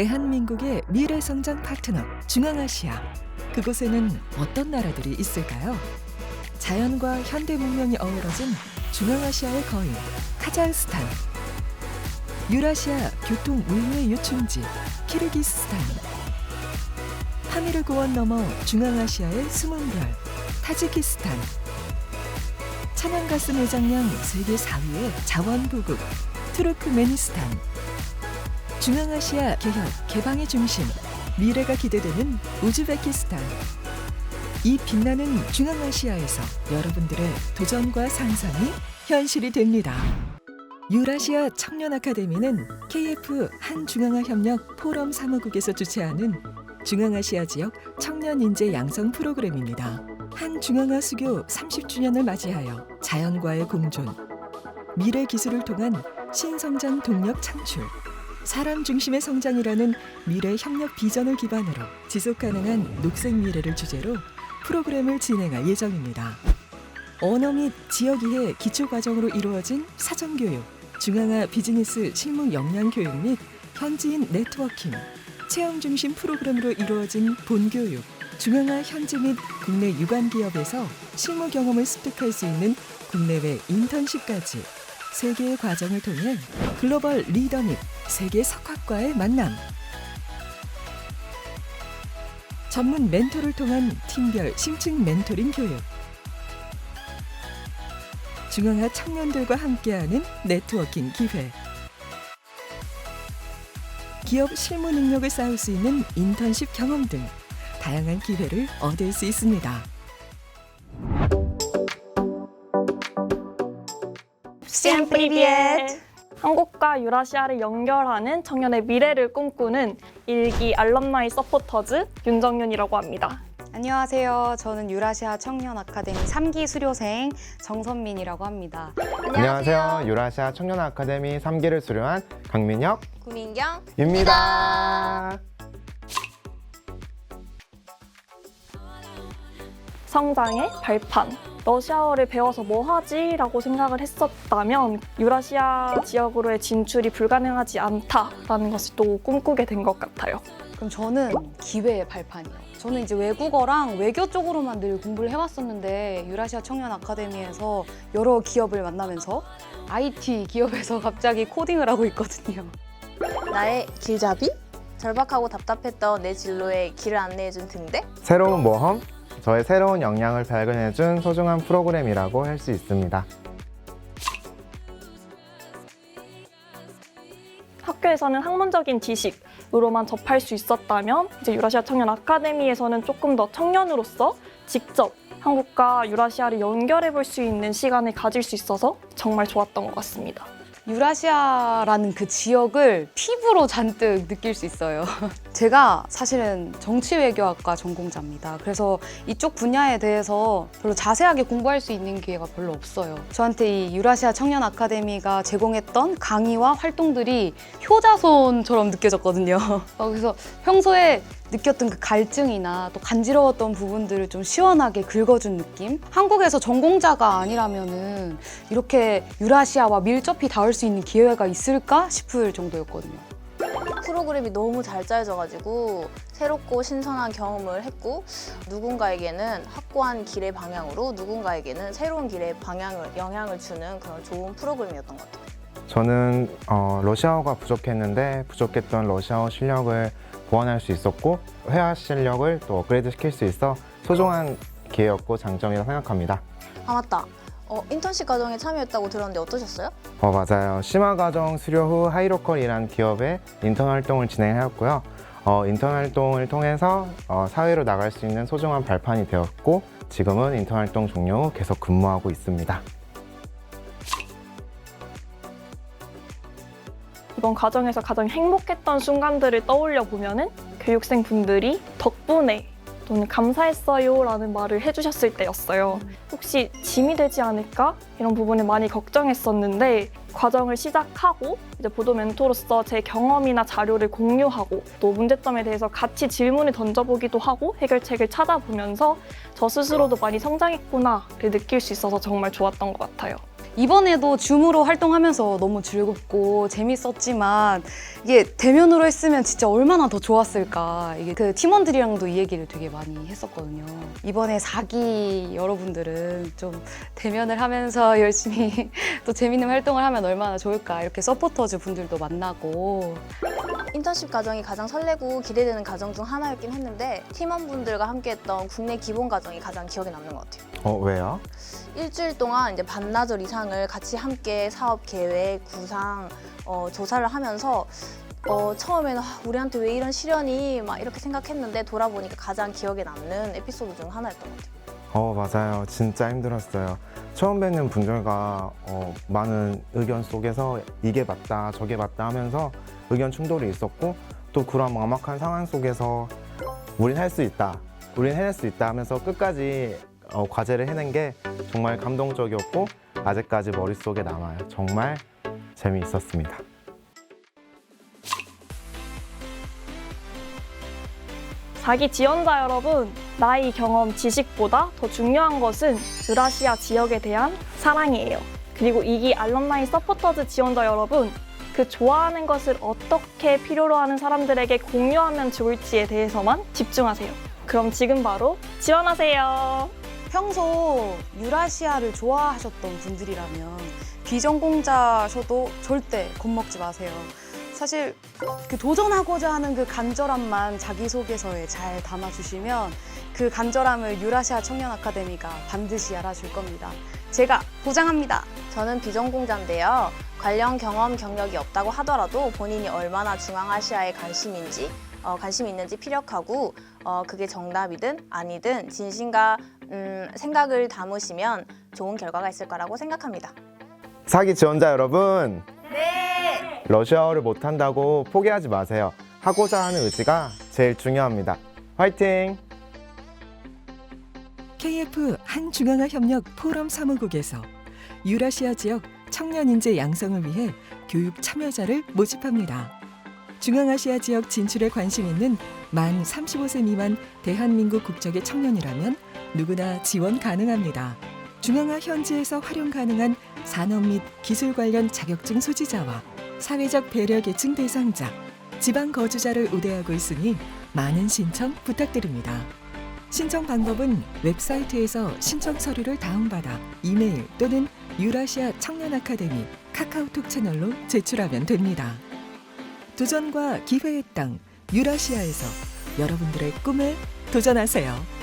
대한민국의 미래 성장 파트너 중앙아시아. 그곳에는 어떤 나라들이 있을까요? 자연과 현대 문명이 어우러진 중앙아시아의 거인 카자흐스탄. 유라시아 교통 물류의 요충지 키르기스스탄. 하미르 고원 넘어 중앙아시아의 숨은 별 타지키스탄. 천연가스 매장량 세계 4위의 자원보국 투르크메니스탄. 중앙아시아 개혁 개방의 중심 미래가 기대되는 우즈베키스탄. 이 빛나는 중앙아시아에서 여러분들의 도전과 상상이 현실이 됩니다. 유라시아 청년 아카데미는 KF 한중앙아 협력 포럼 사무국에서 주최하는 중앙아시아 지역 청년 인재 양성 프로그램입니다. 한중앙아 수교 30주년을 맞이하여 자연과의 공존, 미래 기술을 통한 신성장 동력 창출, 사람 중심의 성장이라는 미래 협력 비전을 기반으로 지속 가능한 녹색 미래를 주제로 프로그램을 진행할 예정입니다. 언어 및 지역 이해 기초 과정으로 이루어진 사전 교육, 중앙아 비즈니스 실무 역량 교육 및 현지인 네트워킹, 체험 중심 프로그램으로 이루어진 본교육, 중앙아 현지 및 국내 유관 기업에서 실무 경험을 습득할 수 있는 국내외 인턴십까지 세 개의 과정을 통해 글로벌 리더 및 세계 석학과의 만남. 전문 멘토를 통한 팀별 심층 멘토링 교육. 중앙아 청년들과 함께하는 네트워킹 기회. 기업 실무 능력을 쌓을 수 있는 인턴십 경험 등 다양한 기회를 얻을 수 있습니다. Всем привет! 한국과 유라시아를 연결하는 청년의 미래를 꿈꾸는 일기 알럼나이 서포터즈 윤정윤이라고 합니다. 안녕하세요. 저는 유라시아 청년 아카데미 3기 수료생 정선민이라고 합니다. 안녕하세요. 유라시아 청년 아카데미 3기를 수료한 강민혁 구민경 입니다. 성장의 발판. 러시아어를 배워서 뭐 하지? 라고 생각을 했었다면 유라시아 지역으로의 진출이 불가능하지 않다라는 것을 또 꿈꾸게 된 것 같아요. 그럼 저는 기회의 발판이요. 저는 이제 외국어랑 외교 쪽으로만 늘 공부를 해왔었는데 유라시아 청년 아카데미에서 여러 기업을 만나면서 IT 기업에서 갑자기 코딩을 하고 있거든요. 나의 길잡이 절박하고 답답했던 내 진로에 길을 안내해준 등대 새로운 모험, 저의 새로운 역량을 발견해준 소중한 프로그램이라고 할 수 있습니다. 학교에서는 학문적인 지식으로만 접할 수 있었다면 이제 유라시아 청년 아카데미에서는 조금 더 청년으로서 직접 한국과 유라시아를 연결해 볼 수 있는 시간을 가질 수 있어서 정말 좋았던 것 같습니다. 유라시아라는 그 지역을 피부로 잔뜩 느낄 수 있어요. 제가 사실은 정치외교학과 전공자입니다. 그래서 이쪽 분야에 대해서 별로 자세하게 공부할 수 있는 기회가 별로 없어요. 저한테 이 유라시아 청년 아카데미가 제공했던 강의와 활동들이 효자손처럼 느껴졌거든요. 어, 그래서 평소에 느꼈던 그 갈증이나 또 간지러웠던 부분들을 좀 시원하게 긁어준 느낌? 한국에서 전공자가 아니라면은 이렇게 유라시아와 밀접히 닿을 수 있는 기회가 있을까 싶을 정도였거든요. 프로그램이 너무 잘 짜여져가지고 새롭고 신선한 경험을 했고 누군가에게는 확고한 길의 방향으로 누군가에게는 새로운 길의 방향을 영향을 주는 그런 좋은 프로그램이었던 것 같아요. 저는 어, 러시아어가 부족했는데 부족했던 러시아어 실력을 보완할 수 있었고 회화 실력을 또 업그레이드 시킬 수 있어 소중한 기회였고 장점이라고 생각합니다. 아 맞다. 어, 인턴십 과정에 참여했다고 들었는데 어떠셨어요? 어, 맞아요. 심화 과정 수료 후 하이로컬이라는 기업에 인턴 활동을 진행하였고요. 어, 인턴 활동을 통해서 어, 사회로 나갈 수 있는 소중한 발판이 되었고 지금은 인턴 활동 종료 후 계속 근무하고 있습니다. 이번 과정에서 가장 행복했던 순간들을 떠올려 보면은 교육생 분들이 덕분에 또는 감사했어요 라는 말을 해주셨을 때였어요. 혹시 짐이 되지 않을까 이런 부분을 많이 걱정했었는데 과정을 시작하고 이제 보도 멘토로서 제 경험이나 자료를 공유하고 또 문제점에 대해서 같이 질문을 던져보기도 하고 해결책을 찾아보면서 저 스스로도 많이 성장했구나를 느낄 수 있어서 정말 좋았던 것 같아요. 이번에도 줌으로 활동하면서 너무 즐겁고 재밌었지만 이게 대면으로 했으면 진짜 얼마나 더 좋았을까. 이게 그 팀원들이랑도 이 얘기를 되게 많이 했었거든요. 이번에 4기 여러분들은 좀 대면을 하면서 열심히 또 재밌는 활동을 하면 얼마나 좋을까. 이렇게 서포터즈 분들도 만나고 인턴십 과정이 가장 설레고 기대되는 과정 중 하나였긴 했는데 팀원분들과 함께했던 국내 기본 과정이 가장 기억에 남는 것 같아요. 어, 왜요? 일주일 동안 이제 반나절 이상을 같이 함께 사업 계획, 구상, 어, 조사를 하면서 어, 처음에는 아, 우리한테 왜 이런 시련이 막 이렇게 생각했는데 돌아보니까 가장 기억에 남는 에피소드 중 하나였던 것 같아요. 어, 맞아요. 진짜 힘들었어요. 처음 뵙는 분들과 어, 많은 의견 속에서 이게 맞다, 저게 맞다 하면서 의견 충돌이 있었고 또 그런 막막한 상황 속에서 우린 할 수 있다, 우린 해낼 수 있다 하면서 끝까지 어, 과제를 해낸 게 정말 감동적이었고 아직까지 머릿속에 남아요. 정말 재미있었습니다. 자기 지원자 여러분, 나이, 경험, 지식보다 더 중요한 것은 유라시아 지역에 대한 사랑이에요. 그리고 이기 알럼나이 서포터즈 지원자 여러분, 그 좋아하는 것을 어떻게 필요로 하는 사람들에게 공유하면 좋을지에 대해서만 집중하세요. 그럼 지금 바로 지원하세요. 평소 유라시아를 좋아하셨던 분들이라면 비전공자셔도 절대 겁먹지 마세요. 사실 그 도전하고자 하는 그 간절함만 자기소개서에 잘 담아주시면 그 간절함을 유라시아 청년 아카데미가 반드시 알아줄 겁니다. 제가 보장합니다. 저는 비전공자인데요. 관련 경험, 경력이 없다고 하더라도 본인이 얼마나 중앙아시아에 관심인지, 어, 관심이 있는지 피력하고, 어, 그게 정답이든 아니든 진심과 음, 생각을 담으시면 좋은 결과가 있을 거라고 생각합니다. 사기 지원자 여러분. 네. 러시아어를 못한다고 포기하지 마세요. 하고자 하는 의지가 제일 중요합니다. 화이팅! KF 한중앙아 협력 포럼 사무국에서 유라시아 지역 청년 인재 양성을 위해 교육 참여자를 모집합니다. 중앙아시아 지역 진출에 관심 있는 만 35세 미만 대한민국 국적의 청년이라면 누구나 지원 가능합니다. 중앙아 현지에서 활용 가능한 산업 및 기술 관련 자격증 소지자와 사회적 배려 계층 대상자, 지방 거주자를 우대하고 있으니 많은 신청 부탁드립니다. 신청 방법은 웹사이트에서 신청 서류를 다운받아 이메일 또는 유라시아 청년 아카데미 카카오톡 채널로 제출하면 됩니다. 도전과 기회의 땅 유라시아에서 여러분들의 꿈에 도전하세요.